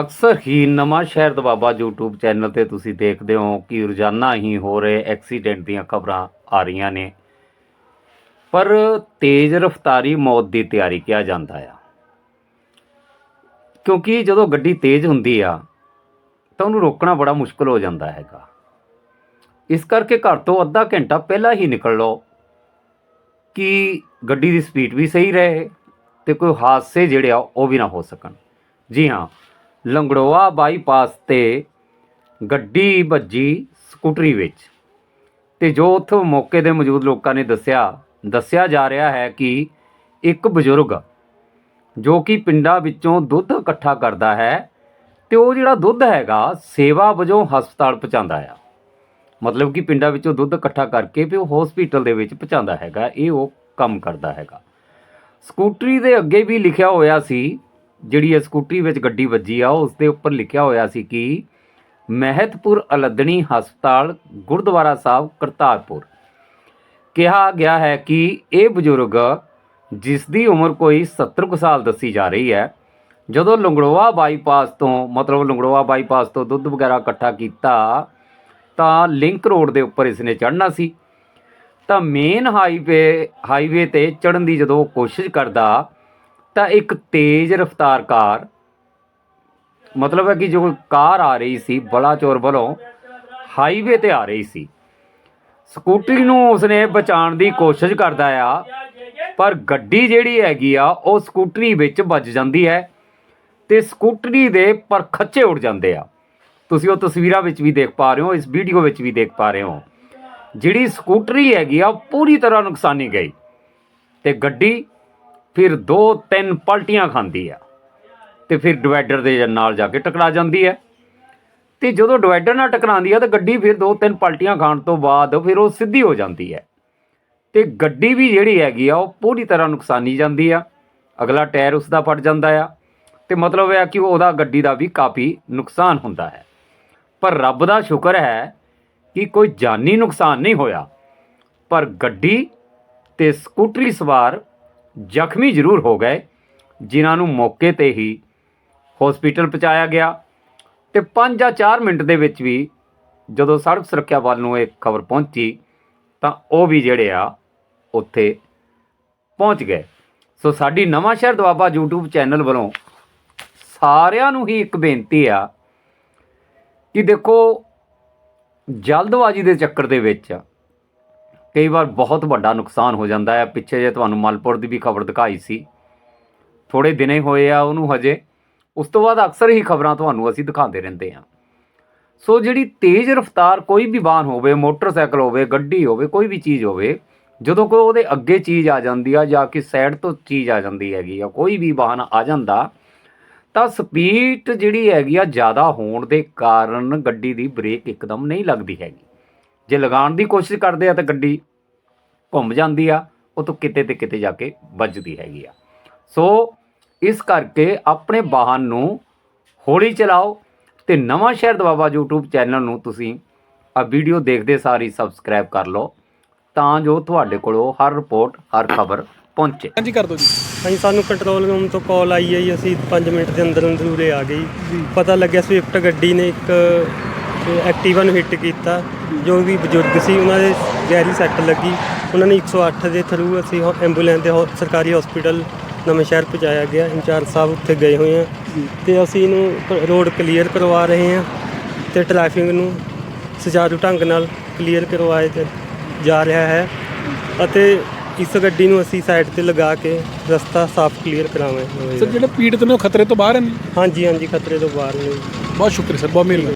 ਅਕਸਰ ਹੀ ਨਵਾਂ ਸ਼ਹਿਰ ਦਬਾਬਾ YouTube ਚੈਨਲ ਤੇ ਤੁਸੀਂ ਦੇਖਦੇ ਹੋ ਕਿ ਰੋਜ਼ਾਨਾ ਹੀ ਹੋ ਰਹੇ ਐਕਸੀਡੈਂਟ ਦੀਆਂ ਖਬਰਾਂ ਆ ਰਹੀਆਂ ਨੇ। ਪਰ ਤੇਜ਼ ਰਫ਼ਤਾਰੀ ਮੌਤ ਦੀ ਤਿਆਰੀ ਕਿਹਾ ਜਾਂਦਾ ਆ। ਕਿਉਂਕਿ ਜਦੋਂ ਗੱਡੀ ਤੇਜ਼ ਹੁੰਦੀ ਆ, ਤਾਂ ਉਹਨੂੰ ਰੋਕਣਾ ਬੜਾ ਮੁਸ਼ਕਲ ਹੋ ਜਾਂਦਾ ਹੈਗਾ। ਇਸ ਕਰਕੇ ਘਰ ਤੋਂ ਅੱਧਾ ਘੰਟਾ ਪਹਿਲਾਂ ਹੀ ਨਿਕਲ ਲਓ ਕਿ ਗੱਡੀ ਦੀ ਸਪੀਡ ਵੀ ਸਹੀ ਰਹੇ ਤੇ ਕੋਈ ਹਾਦਸੇ ਜਿਹੜੇ ਆ ਉਹ ਵੀ ਨਾ ਹੋ ਸਕਣ। ਜੀ ਹਾਂ ਲੰਗੜੋਆ ਬਾਈਪਾਸ ਤੇ ਗੱਡੀ ਵੱਜੀ ਸਕੂਟਰੀ ਵਿੱਚ। ਤੇ ਜੋ ਉੱਥੋਂ ਮੌਕੇ ਦੇ ਮੌਜੂਦ ਲੋਕਾਂ ਨੇ ਦੱਸਿਆ ਦੱਸਿਆ ਜਾ ਰਿਹਾ ਹੈ ਕਿ ਇੱਕ ਬਜ਼ੁਰਗ ਜੋ ਕਿ ਪਿੰਡਾਂ ਵਿੱਚੋਂ ਦੁੱਧ ਇਕੱਠਾ ਕਰਦਾ ਹੈ ਤੇ ਉਹ ਜਿਹੜਾ ਦੁੱਧ ਹੈਗਾ, ਸੇਵਾ ਵਜੋਂ ਹਸਪਤਾਲ ਪਹੁੰਚਾਉਂਦਾ ਆ। ਮਤਲਬ ਕਿ ਪਿੰਡਾਂ ਵਿੱਚੋਂ ਦੁੱਧ ਇਕੱਠਾ ਕਰਕੇ ਫਿਰ ਉਹ ਹਸਪੀਟਲ ਦੇ ਵਿੱਚ ਪਹੁੰਚਾਉਂਦਾ ਹੈਗਾ, ਇਹ ਉਹ ਕੰਮ ਕਰਦਾ ਹੈਗਾ। ਸਕੂਟਰੀ ਦੇ ਅੱਗੇ ਵੀ ਲਿਖਿਆ ਹੋਇਆ ਸੀ ਜਿਹੜੀ ਇਹ ਸਕੂਟਰੀ ਵਿੱਚ ਗੱਡੀ ਵੱਜੀ ਆ, ਉਸ ਦੇ ਉੱਪਰ ਲਿਖਿਆ ਹੋਇਆ ਸੀ ਕਿ ਮਹਿਤਪੁਰ ਅਲੱਦਣੀ ਹਸਪਤਾਲ, ਗੁਰਦੁਆਰਾ ਸਾਹਿਬ, ਕਰਤਾਰਪੁਰ। ਕਿਹਾ ਗਿਆ ਹੈ ਕਿ ਇਹ ਬਜ਼ੁਰਗ, ਜਿਸ ਦੀ ਉਮਰ ਕੋਈ 70 ਕੁ ਸਾਲ ਦੱਸੀ ਜਾ ਰਹੀ ਹੈ, ਜਦੋਂ ਲੰਗੜੋਆ ਬਾਈਪਾਸ ਤੋਂ, ਮਤਲਬ ਲੰਗੜੋਆ ਬਾਈਪਾਸ ਤੋਂ ਦੁੱਧ ਵਗੈਰਾ ਇਕੱਠਾ ਕੀਤਾ, ਤਾਂ ਲਿੰਕ ਰੋਡ ਦੇ ਉੱਪਰ ਇਸਨੇ ਚੜ੍ਹਨਾ ਸੀ। ਤਾਂ ਮੇਨ ਹਾਈਵੇ ਹਾਈਵੇ ਤੇ ਚੜ੍ਹਨ ਦੀ ਜਦੋਂ ਕੋਸ਼ਿਸ਼ ਕਰਦਾ ਤਾਂ ਇੱਕ ਤੇਜ਼ ਰਫ਼ਤਾਰ ਕਾਰ, ਮਤਲਬ ਹੈ ਕਿ ਜੋ ਕਾਰ ਆ ਰਹੀ ਸੀ ਬਲਾਚੌਰ ਵੱਲੋਂ ਹਾਈਵੇ ਤੇ ਆ ਰਹੀ ਸੀ। ਸਕੂਟਰੀ ਨੂੰ ਉਸਨੇ ਬਚਾਉਣ ਦੀ ਕੋਸ਼ਿਸ਼ ਕਰਦਾ ਆ, ਪਰ ਗੱਡੀ ਜਿਹੜੀ ਹੈਗੀ ਆ, ਉਹ ਸਕੂਟਰੀ ਵਿੱਚ ਵੱਜ ਜਾਂਦੀ ਹੈ ਤੇ ਸਕੂਟਰੀ ਦੇ ਪਰ ਖੱਚੇ ਉੱਡ ਜਾਂਦੇ ਆ। ਤੁਸੀਂ ਉਹ ਤਸਵੀਰਾਂ ਵਿੱਚ ਵੀ ਦੇਖ ਪਾ ਰਹੇ ਹੋ, ਇਸ ਵੀਡੀਓ ਵਿੱਚ ਵੀ ਦੇਖ ਪਾ ਰਹੇ ਹੋ। ਜਿਹੜੀ ਸਕੂਟਰੀ ਹੈਗੀ ਆ, ਉਹ ਪੂਰੀ ਤਰ੍ਹਾਂ ਨੁਕਸਾਨੀ ਗਈ ਤੇ ਗੱਡੀ ਫਿਰ ਦੋ ਤਿੰਨ ਪਲਟੀਆਂ ਖਾਂਦੀ ਆ ਤੇ ਫਿਰ ਡਿਵਾਈਡਰ ਦੇ ਨਾਲ ਜਾ ਕੇ ਟਕਰਾ ਜਾਂਦੀ ਹੈ। ਤੇ ਜਦੋਂ ਡਿਵਾਈਡਰ ਨਾਲ ਟਕਰਾਉਂਦੀ ਆ ਤਾਂ ਗੱਡੀ ਫਿਰ ਦੋ ਤਿੰਨ ਪਲਟੀਆਂ ਖਾਣ ਤੋਂ ਬਾਅਦ ਫਿਰ ਉਹ ਸਿੱਧੀ ਹੋ ਜਾਂਦੀ ਹੈ। ਤੇ ਗੱਡੀ ਵੀ ਜਿਹੜੀ ਹੈਗੀ ਆ, ਉਹ ਪੂਰੀ ਤਰ੍ਹਾਂ ਨੁਕਸਾਨੀ ਜਾਂਦੀ ਆ। ਅਗਲਾ ਟਾਇਰ ਉਸ ਦਾ ਫਟ ਜਾਂਦਾ ਆ ਤੇ ਮਤਲਬ ਇਹ ਆ ਕਿ ਉਹਦਾ ਗੱਡੀ ਦਾ ਵੀ ਕਾਫੀ ਨੁਕਸਾਨ ਹੁੰਦਾ ਹੈ। ਪਰ ਰੱਬ ਦਾ ਸ਼ੁਕਰ ਹੈ ਕਿ ਕੋਈ ਜਾਨੀ ਨੁਕਸਾਨ ਨਹੀਂ ਹੋਇਆ। ਪਰ ਗੱਡੀ ਤੇ ਸਕੂਟਰੀ ਸਵਾਰ ਜ਼ਖਮੀ ਜ਼ਰੂਰ ਹੋ ਗਏ, ਜਿਨ੍ਹਾਂ ਨੂੰ ਮੌਕੇ ਤੇ ਹੀ ਹਸਪੀਟਲ ਪਹੁੰਚਾਇਆ ਗਿਆ ਤੇ 5 ਜਾਂ 4 ਮਿੰਟ ਦੇ ਵਿੱਚ ਵੀ ਜਦੋਂ ਸੜਕ ਸੁਰੱਖਿਆ ਵੱਲ ਨੂੰ ਇਹ ਖਬਰ ਪਹੁੰਚੀ, ਤਾਂ ਉਹ ਵੀ ਜਿਹੜੇ ਆ, ਉੱਥੇ ਪਹੁੰਚ ਗਏ। ਸੋ ਸਾਡੀ ਨਵਾਂ ਸ਼ਹਿਰ ਦੁਆਬਾ YouTube ਚੈਨਲ ਵੱਲੋਂ ਸਾਰਿਆਂ ਨੂੰ ਹੀ ਇੱਕ ਬੇਨਤੀ ਆ ਕਿ ਦੇਖੋ, ਜਲਦਬਾਜ਼ੀ ਦੇ ਚੱਕਰ ਦੇ ਵਿੱਚ ਕਈ ਵਾਰ ਬਹੁਤ ਵੱਡਾ ਨੁਕਸਾਨ ਹੋ ਜਾਂਦਾ ਹੈ। ਪਿੱਛੇ ਜੇ ਤੁਹਾਨੂੰ ਮਲਪੁਰ ਦੀ ਵੀ ਖਬਰ ਦਿਖਾਈ ਸੀ। ਥੋੜੇ ਦਿਨੇ ਹੋਏ ਆ ਉਹਨੂੰ ਹਜੇ। ਉਸ ਤੋਂ ਬਾਅਦ ਅਕਸਰ ਹੀ ਖਬਰਾਂ ਤੁਹਾਨੂੰ ਅਸੀਂ ਦਿਖਾਉਂਦੇ ਰਹਿੰਦੇ ਹਾਂ। ਸੋ ਜਿਹੜੀ ਤੇਜ਼ ਰਫ਼ਤਾਰ ਕੋਈ ਵੀ ਵਾਹਨ ਹੋਵੇ, ਮੋਟਰਸਾਈਕਲ ਹੋਵੇ, ਗੱਡੀ ਹੋਵੇ, ਕੋਈ ਵੀ ਚੀਜ਼ ਹੋਵੇ, ਜਦੋਂ ਕੋਈ ਉਹਦੇ ਅੱਗੇ ਚੀਜ਼ ਆ ਜਾਂਦੀ ਆ ਜਾਂ ਕਿ ਸਾਈਡ ਤੋਂ ਚੀਜ਼ ਆ ਜਾਂਦੀ ਹੈਗੀ ਆ, ਕੋਈ ਵੀ ਵਾਹਨ ਆ ਜਾਂਦਾ, ਤਾਂ ਸਪੀਡ ਜਿਹੜੀ ਹੈਗੀ ਆ ਜ਼ਿਆਦਾ ਹੋਣ ਦੇ ਕਾਰਨ ਗੱਡੀ ਦੀ ਬ੍ਰੇਕ ਇੱਕਦਮ ਨਹੀਂ ਲੱਗਦੀ ਹੈਗੀ। ਜੇ ਲਗਾਉਣ ਦੀ ਕੋਸ਼ਿਸ਼ ਕਰਦੇ ਆ ਤਾਂ ਗੱਡੀ ਘੁੰਮ ਜਾਂਦੀ ਆ ਉਹ ਤੋਂ ਕਿਤੇ ਤੇ ਕਿਤੇ ਜਾ ਕੇ ਵੱਜਦੀ ਹੈਗੀ ਆ। ਸੋ ਇਸ ਕਰਕੇ ਆਪਣੇ ਵਾਹਨ ਨੂੰ ਹੌਲੀ ਚਲਾਓ ਤੇ ਨਵਾਂ ਸ਼ਹਿਰ ਦਵਾਬਾ YouTube ਚੈਨਲ ਨੂੰ ਤੁਸੀਂ ਆ ਵੀਡੀਓ ਦੇਖਦੇ ਸਾਰੀ ਸਬਸਕ੍ਰਾਈਬ ਕਰ ਲਓ ਤਾਂ ਜੋ ਤੁਹਾਡੇ ਕੋਲੋਂ ਹਰ ਰਿਪੋਰਟ ਹਰ ਖਬਰ ਪਹੁੰਚੇ। ਹਾਂਜੀ ਕਰ ਦਿਓ ਜੀ। ਹਾਂਜੀ ਸਾਨੂੰ ਕੰਟਰੋਲ ਰੂਮ ਤੋਂ ਕਾਲ ਆਈ ਹੈ ਜੀ ਅਸੀਂ 5 ਮਿੰਟ ਦੇ ਅੰਦਰ ਅੰਦਰ ਉਰੇ ਆ ਗਏ ਜੀ। ਪਤਾ ਲੱਗਿਆ ਸਵਿਫਟ ਗੱਡੀ ਨੇ ਇੱਕ ਐਕਟਿਵਾ ਨੂੰ ਹਿੱਟ ਕੀਤਾ ਜੋ ਵੀ ਬਜ਼ੁਰਗ ਸੀ ਉਹਨਾਂ ਦੇ ਗਹਿਰੀ ਸੱਟ ਲੱਗੀ। ਉਹਨਾਂ ਨੇ 108 ਦੇ ਥਰੂ ਅਸੀਂ ਹੋ- ਐਂਬੂਲੈਂਸ ਦੇ ਹੋ- ਸਰਕਾਰੀ ਹਸਪੀਟਲ ਨਵੇਂ ਸ਼ਹਿਰ ਪਹੁੰਚਾਇਆ ਗਿਆ। ਇੰਚਾਰਜ ਸਾਹਿਬ ਉੱਥੇ ਗਏ ਹੋਏ ਆ ਤੇ ਅਸੀਂ ਇਹਨੂੰ ਕ- ਰੋਡ ਕਲੀਅਰ ਕਰਵਾ ਰਹੇ ਹਾਂ ਤੇ ਟ੍ਰੈਫਿਕ ਨੂੰ ਸੁਚਾਰੂ ਢੰਗ ਨਾਲ ਕਲੀਅਰ ਕਰਵਾਇਆ ਜਾ- ਜਾ ਰਿਹਾ ਹੈ ਅਤੇ ਇਸ ਗੱਡੀ ਨੂੰ ਅਸੀਂ ਸਾਈਡ ਤੇ ਲਗਾ ਕੇ ਰਸਤਾ ਸਾਫ਼ ਕਲੀਅਰ ਸਰ ਕਰਾਵਾਂਗੇ ਜਿਹੜੇ ਪੀੜਤ ਨੇ ਉਹ ਖਤਰੇ ਤੋਂ ਬਾਹਰ ਹਨ ਹਾਂਜੀ ਹਾਂਜੀ ਖਤਰੇ ਤੋਂ ਬਾਹਰ ਨੇ। ਬਹੁਤ ਸ਼ੁਕਰੀਆ ਸਰ ਬਹੁਤ ਮਿਹਰਬਾਨੀ।